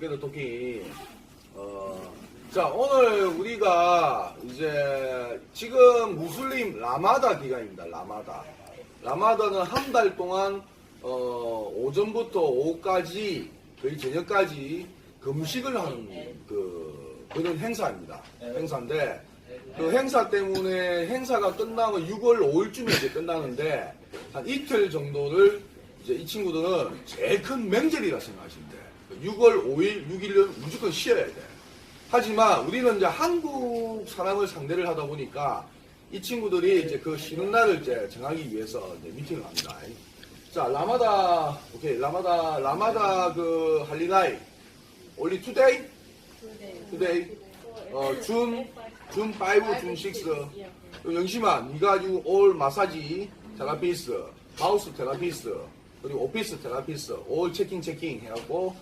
투게더 토킹. 어, 자, 오늘 우리가 이제 지금 무슬림 라마다 기간입니다. 라마다. 라마다는 한 달 동안 어, 오전부터 오후까지 거의 저녁까지 금식을 하는 그 그런 행사입니다. 행사인데 그 행사 때문에 행사가 끝나고 6월 5일쯤에 이제 끝나는데 한 이틀 정도를 이제 이 친구들은 제일 큰 명절이라 생각하시면 돼. 6월 5일, 6일은 무조건 쉬어야 돼. 하지만 우리는 이제 한국 사람을 상대를 하다 보니까 이 친구들이 이제 그 쉬는 날을 이제 정하기 위해서 이제 미팅을 합니다. 자, 라마다, 오케이, 라마다, 라마다 그 할리나이, only today? today? 어, 준, 준 5, 준 6. 영심아, 니가 가지고 올 마사지 테라피스트, 하우스 테라피스트, 그리고 오피스 테라피스트, 올 체킹 체킹 해갖고,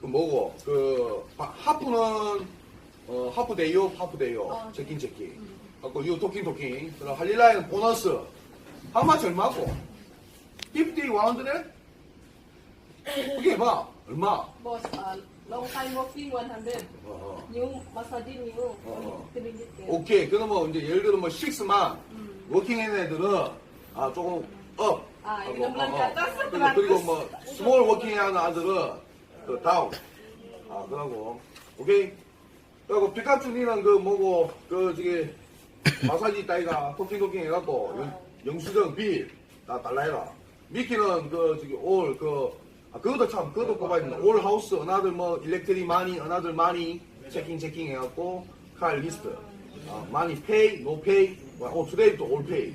그 뭐고, 그, 하- 하프는, 어, 하프 데이요, 하프 데이요, 체킹 체킹. 갖고, 요 토킹 토킹. 그럼 할릴라이는 보너스. 하마치 얼마고? 50, 100? 그게 해봐. 얼마? Boss, uh, long time working 100. 어, 어. New massage new. 어. 300. 오케이. 그러면 이제 예를 들어 뭐 6만 워킹 한 애들은 아 조금 업. 아, 하고, 이거 넘어간 어, 어. 깎았어, 그리고. 뭐 스몰 워킹 하는 아들은 그 다운. 아 그러고 오케이. 그리고 피카츄 니는 그 뭐고 그 저기 마사지 따위가 토킹 토킹 해갖고 영, 영수증 빌다 달라 해라. 미키는 그 저기 올 그 아, 그것도 참 그것도 뽑아야 된다. 올 하우스 어나들 뭐 일렉트리 마니 어나들 마니 체킹 체킹 해갖고 칼 리스트. 아, 마니 페이 노 페이 오 투데이 또올 페이.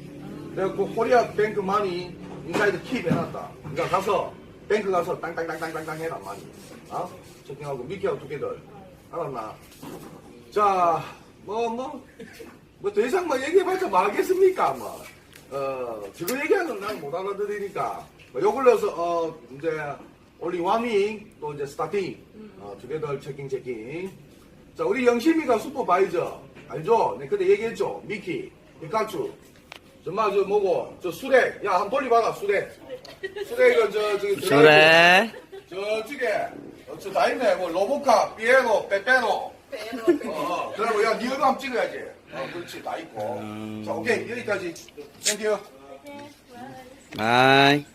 그래갖고 코리아 뱅크 마니 인사이드 킵 해놨다. 그러니까 가서 뱅크 가서 땅땅땅땅땅땅 해라 마니. 아 체킹하고 미키하고 두 개들 알았나? 자, 뭐, 뭐, 뭐, 더 이상 뭐 얘기해봤자 뭐 하겠습니까, 뭐. 어, 지금 얘기하는 건난못 알아들으니까. 뭐, 요걸 넣어서, 어, 이제, 올리 와밍, 또 이제 스타팅, 어, 두개더 체킹, 체킹. 자, 우리 영심이가 슈퍼바이저. 알죠? 네, 그때 얘기했죠? 미키, 피카츄. 정말 저 뭐고, 저 수렉. 야, 한번 돌려봐라, 수렉. 수렉은 저, 저기, 그래. 저쪽에, 어, 저다 있네. 뭐, 로보카, 피에노, 빼빼노. 어, 어. 그리고 야, 니 얼굴 한번 찍어야지. 어, 그렇지, 다 있고. 자, 오케이, 여기까지. 땡큐. 바이.